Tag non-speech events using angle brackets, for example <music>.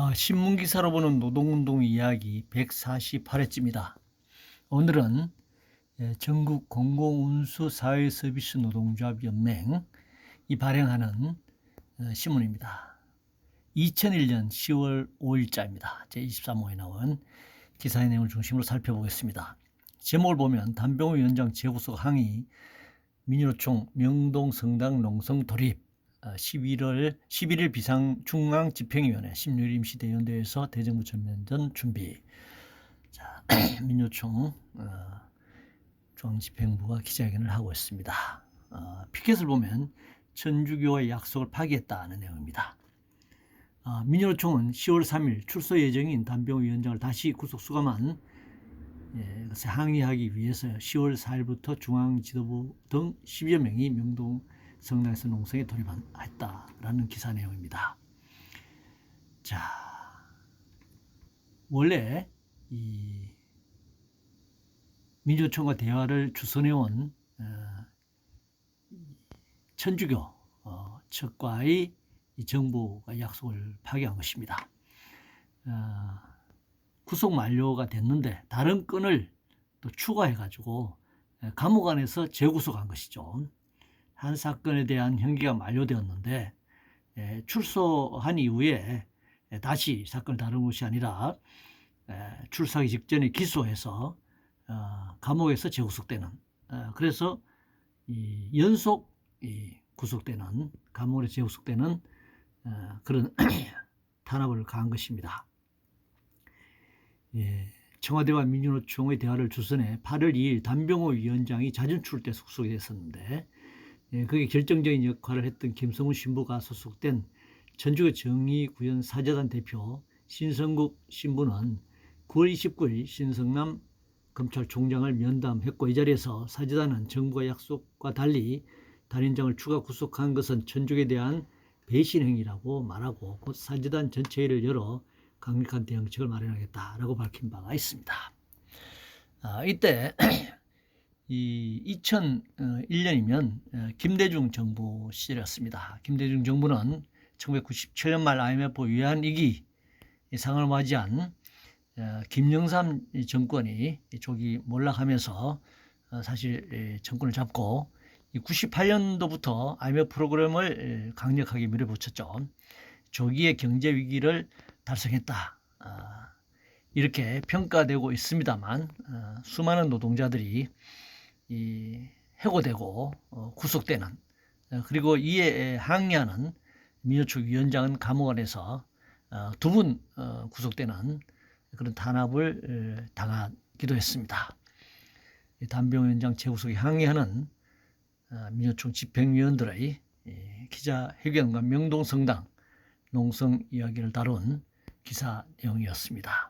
아, 신문 기사로 보는 노동운동 이야기 148회째입니다. 오늘은 예, 전국 공공운수 사회서비스 노동조합 연맹 이 발행하는 어, 신문입니다. 2001년 10월 5일자입니다. 제23호에 나온 기사의 내용을 중심으로 살펴보겠습니다. 제목을 보면 단병호 위원장 재구속 항의 민주노총 명동 성당 농성 돌입 11월 11일 비상 중앙 집행위원회 16일 임시 대연대에서 대정부 전면전 준비. 자, <clears throat> 민주총 어, 중앙집행부가 기자회견을 하고 있습니다. 어, 피켓을 보면 천주교의 약속을 파기했다는 내용입니다. 어, 민주노총은 10월 3일 출소 예정인 단병호 위원장을 다시 구속 수감한 예, 이것에 항의하기 위해서 10월 4일부터 중앙지도부 등 10여 명이 명동 성당에서 농성에 돌입했다라는 기사 내용입니다. 자, 원래 이 민주총과 대화를 주선해온 어, 천주교 어, 측과의 이 정부가 약속을 파기한 것입니다. 어, 구속 만료가 됐는데 다른 건을 또 추가해가지고 감옥 안에서 재구속한 것이죠. 한 사건에 대한 형기가 만료되었는데 에, 출소한 이후에 에, 다시 사건을 다룬 것이 아니라 에, 출소하기 직전에 기소해서 어, 감옥에서 재구속되는 어, 그래서 이 연속 이 구속되는 감옥에 재구속되는 어, 그런 <clears throat> 탄압을 가한 것입니다. 예, 청와대와 민주노총의 대화를 주선해 8월 2일 단병호 위원장이 자진출 때 속속이 됐었는데 예, 그게 결정적인 역할을 했던 김성훈 신부가 소속된 전주교 정의구현 사재단 대표 신성국 신부는 9월 29일 신성남 검찰총장을 면담했고 이 자리에서 사재단은 정부가 약속과 달리 단인장을 추가 구속한 것은 천주교에 대한 배신 행위라고 말하고 곧 사재단 전체회를 열어 강력한 대응책을 마련하겠다라고 밝힌 바가 있습니다. 아, 이때 이 2001년이면 어, 김대중 정부 시절이었습니다. 김대중 정부는 1997년 말 IMF 위안 위기 상황을 맞이한 어, 김영삼 정권이 조기 몰락하면서 어, 사실 정권을 잡고 98년도부터 IMF 프로그램을 강력하게 밀어붙였죠. 조기의 경제 위기를 달성했다. 아, 이렇게 평가되고 있습니다만 수많은 노동자들이 이 해고되고 어, 구속되는 어, 그리고 이에 항의하는 민주축 위원장은 감옥 안에서 어, 두분 어, 구속되는 그런 탄압을 에, 당하기도 했습니다. 단병 위원장 재구속에 항의하는 어, 민주총 집행위원들의 예, 기자회견과 명동성당 농성 이야기를 다룬 기사 내용이었습니다.